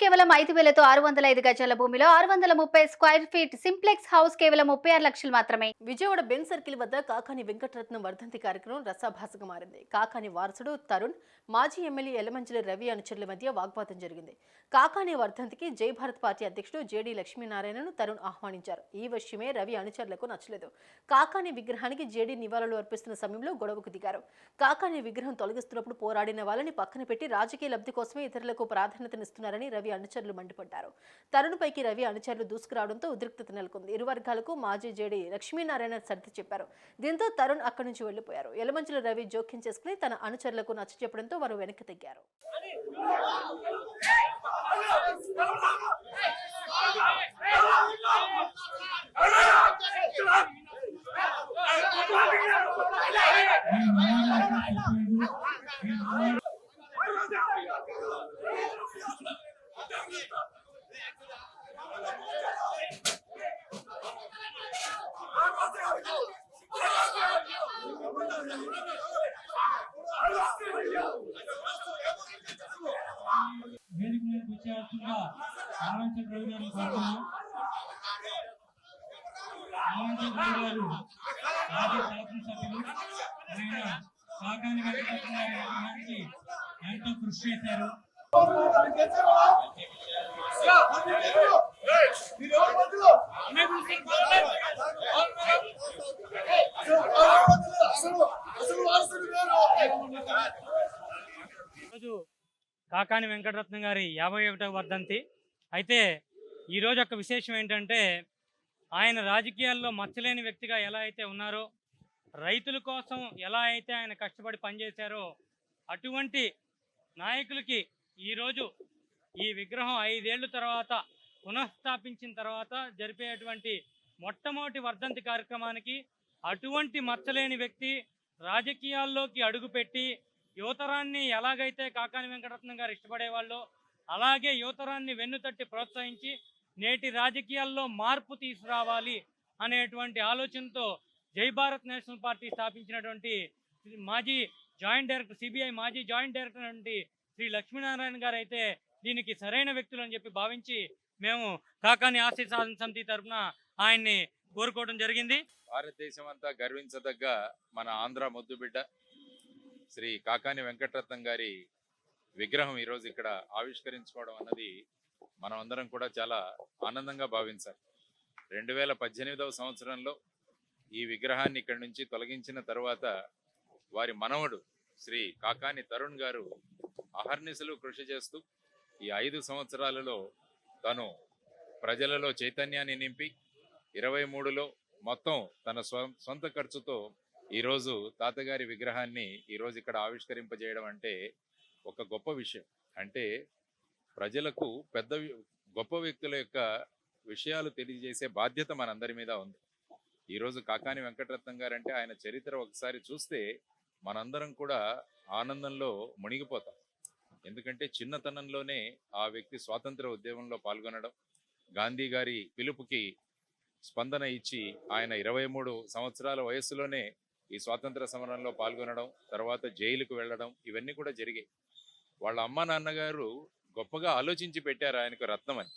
కేవలం ఐదు వేలతో ఆరు వందల ఐదు గజాల భూమిలో ఆరు వందల ముప్పై స్క్వైర్ ఫీట్ సింప్లెక్స్ హౌస్ కేవలం ముప్పై ఆరు లక్షలు మాత్రమే. విజయవాడ బెన్ సర్కిల్ వద్ద కాకాని వెంకటరత్నం వర్ధంతి కార్యక్రమం రసాభాసగా మారింది. కాకాని వారసుడు తరుణ్ మాజీ ఎమ్మెల్యే ఎలమంచిలి రవి అనుచరుల మధ్య వాగ్వాదం జరిగింది. కాకాని వర్ధంతికి జై భారత్ పార్టీ అధ్యక్షుడు జేడీ లక్ష్మీనారాయణను తరుణ్ ఆహ్వానించారు. ఈ విషయమే రవి అనుచరులకు నచ్చలేదు. కాకాని విగ్రహానికి జేడీ నివాళులు అర్పిస్తున్న సమయంలో గొడవకు దిగారు. కాకాని విగ్రహం తొలగిస్తున్నప్పుడు పోరాడిన వాళ్ళని పక్కన పెట్టి రాజకీయ లబ్ధి కోసమే ఇతరులకు ప్రాధాన్యతనిస్తున్నారని రవి అనుచరులు మండిపడ్డారు. తరుణ్ పైకి రవి అనుచరులు దూసుకురావడంతో ఉద్రిక్తత నెలకొంది. ఇరు వర్గాలకు మాజీ జేడీ లక్ష్మీనారాయణ సర్ది చెప్పారు. దీంతో తరుణ్ అక్కడి నుంచి వెళ్ళిపోయారు ఎలమంచుల రవి జోక్యం చేసుకుని తన అనుచరులకు నచ్చ చెప్పడంతో వారు వెనక్కి తగ్గారు. ఆనంద్ రవి గారిని కోరుతున్నాం గారు మాజీ శాసనసభ్యులు కాకాని ఎంతో కృషి చేశారు కాకాని వెంకటరత్నం గారి యాభై ఒకటవ వర్ధంతి. అయితే ఈరోజు ఒక విశేషం ఏంటంటే ఆయన రాజకీయాల్లో మచ్చలేని వ్యక్తిగా ఎలా అయితే ఉన్నారో రైతుల కోసం ఎలా అయితే ఆయన కష్టపడి పనిచేశారో అటువంటి నాయకులకి ఈరోజు ఈ విగ్రహం ఐదేళ్ళ తర్వాత పునఃస్థాపించిన తర్వాత జరిపేటువంటి మొట్టమొదటి వర్ధంతి కార్యక్రమానికి అటువంటి మచ్చలేని వ్యక్తి రాజకీయాల్లోకి అడుగుపెట్టి యువతరాన్ని ఎలాగైతే కాకాని వెంకటరత్నం గారు ఇష్టపడేవాళ్ళో అలాగే యువతరాన్ని వెన్నుతట్టి ప్రోత్సహించి నేటి రాజకీయాల్లో మార్పు తీసుకురావాలి అనేటువంటి ఆలోచనతో జై భారత్ నేషనల్ పార్టీ స్థాపించినటువంటి మాజీ జాయింట్ డైరెక్టర్ సిబిఐ మాజీ జాయింట్ డైరెక్టర్ అయినటువంటి శ్రీ లక్ష్మీనారాయణ గారు అయితే దీనికి సరైన వ్యక్తులు అని చెప్పి భావించి మేము కాకాని ఆశయ సాధన సమితి తరఫున ఆయన్ని కోరుకోవడం జరిగింది. భారతదేశం అంతా గర్వించదగ్గ మన ఆంధ్ర ముద్దుబిడ్డ శ్రీ కాకాని వెంకటరత్నం గారి విగ్రహం ఈరోజు ఇక్కడ ఆవిష్కరించుకోవడం అన్నది మనం అందరం కూడా చాలా ఆనందంగా భావించాలి రెండు వేల పద్దెనిమిదవ సంవత్సరంలో ఈ విగ్రహాన్ని ఇక్కడి నుంచి తొలగించిన తర్వాత వారి మనవడు శ్రీ కాకాని తరుణ్ గారు అహర్నిశలు కృషి చేస్తూ ఈ ఐదు సంవత్సరాలలో తను ప్రజలలో చైతన్యాన్ని నింపి ఇరవై మూడులో మొత్తం తన సొంత ఖర్చుతో ఈరోజు తాతగారి విగ్రహాన్ని ఈరోజు ఇక్కడ ఆవిష్కరింపజేయడం అంటే ఒక గొప్ప విషయం. అంటే ప్రజలకు పెద్ద గొప్ప వ్యక్తుల యొక్క విషయాలు తెలియజేసే బాధ్యత మనందరి మీద ఉంది. ఈరోజు కాకాని వెంకటరత్నం గారు అంటే ఆయన చరిత్ర ఒకసారి చూస్తే మనందరం కూడా ఆనందంలో మునిగిపోతాం. ఎందుకంటే చిన్నతనంలోనే ఆ వ్యక్తి స్వాతంత్ర ఉద్యమంలో పాల్గొనడం గాంధీ గారి పిలుపుకి స్పందన ఇచ్చి ఆయన ఇరవై మూడు సంవత్సరాల వయస్సులోనే ఈ స్వాతంత్ర సమరంలో పాల్గొనడం తర్వాత జైలుకు వెళ్ళడం ఇవన్నీ కూడా జరిగాయి. వాళ్ళ అమ్మ నాన్నగారు గొప్పగా ఆలోచించి పెట్టారు ఆయనకు రత్నం అని.